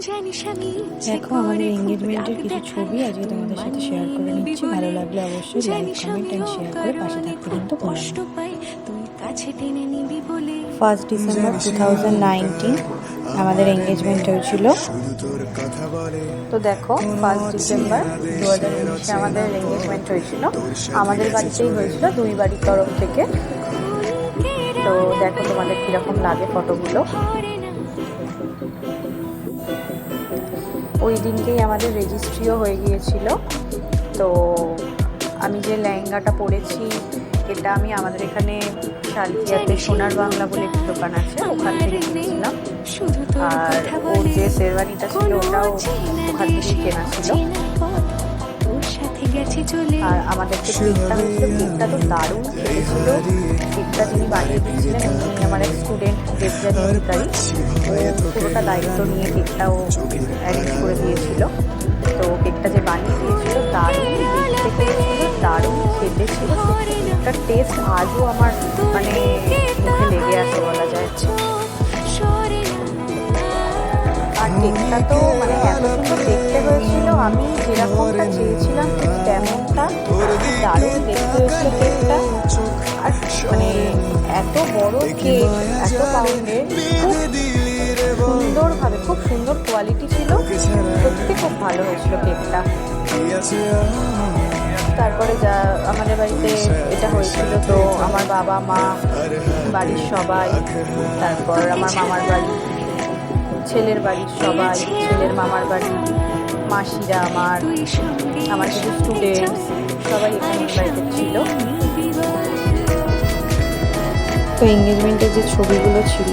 দেখো আমাদের এঙ্গেজমেন্টের কিছু ছবি আজকে তোমাদের সাথে শেয়ার করে নিচ্ছি। ভালো লাগলে অবশ্যই লাইক কমেন্ট অ্যান্ড শেয়ার করে পাশে থাকতে কিন্তু কষ্ট পাই তুই কাছে টেনে নিবি বলে। First December two thousand nineteen আমাদের এঙ্গেজমেন্ট হয়েছিল। তো দেখো ফার্স্ট ডিসেম্বর দু হাজার উনিশে আমাদের এঙ্গেজমেন্ট হয়েছিল। আমাদের বাড়িতেই হয়েছিল দুই বাড়ির তরফ থেকে। তো দেখো তোমাদের কীরকম লাগে ফটোগুলো ওই দিনকেই আমাদের রেজিস্ট্রিও হয়ে গিয়েছিল। তো আমি যে লেহেঙ্গাটা পরেছি এটা আমি আমাদের এখানে শালকিয়াতে সোনার বাংলা বলে একটি দোকান আছে ওখান থেকে কিনেছিলাম। আর ওর যে শেরওয়ানিটা ছিল ওটাও ওখান থেকে কেনা ছিল। আর আমাদের যে কেকটা হয়েছিল, কেকটা তো দারুণ খেয়েছিল। কেকটা যিনি বানিয়ে দিয়েছিলেন, উনি আমার এক স্টুডেন্ট দেবজানী অধিকারী। পুরোটা দায়িত্ব নিয়ে কেকটাও অ্যারেঞ্জ করে দিয়েছিল। তো কেকটা যে বানিয়ে দিয়েছিল, দারুণ দেখতে দারুণ খেতে ছিল। কেকটার টেস্ট আজও আমার মানে মুখে লেগে আছে বলা যায়। আর কেকটা তো মানে এত সুন্দর দেখতে আমি যেরকমটা চেয়েছিলাম, ঠিক তেমনটা। দারুণ দেখতে হয়েছিল কেকটা। আর মানে এত বড় কেক, এত পাউন্ডের সুন্দরভাবে, খুব সুন্দর কোয়ালিটি ছিল। সত্যি খুব ভালো হয়েছিল কেকটা। তারপরে যা আমাদের বাড়িতে এটা হয়েছিল, তো আমার বাবা, মা, বাড়ির সবাই, তারপর আমার মামার বাড়ি, ছেলের বাড়ির সবাই, ছেলের মামার বাড়ি মাসিরা আমার আমার কিছু স্টুডেন্টস সবাই এখানে ছিল। তো এঙ্গেজমেন্টের যে ছবিগুলো ছিল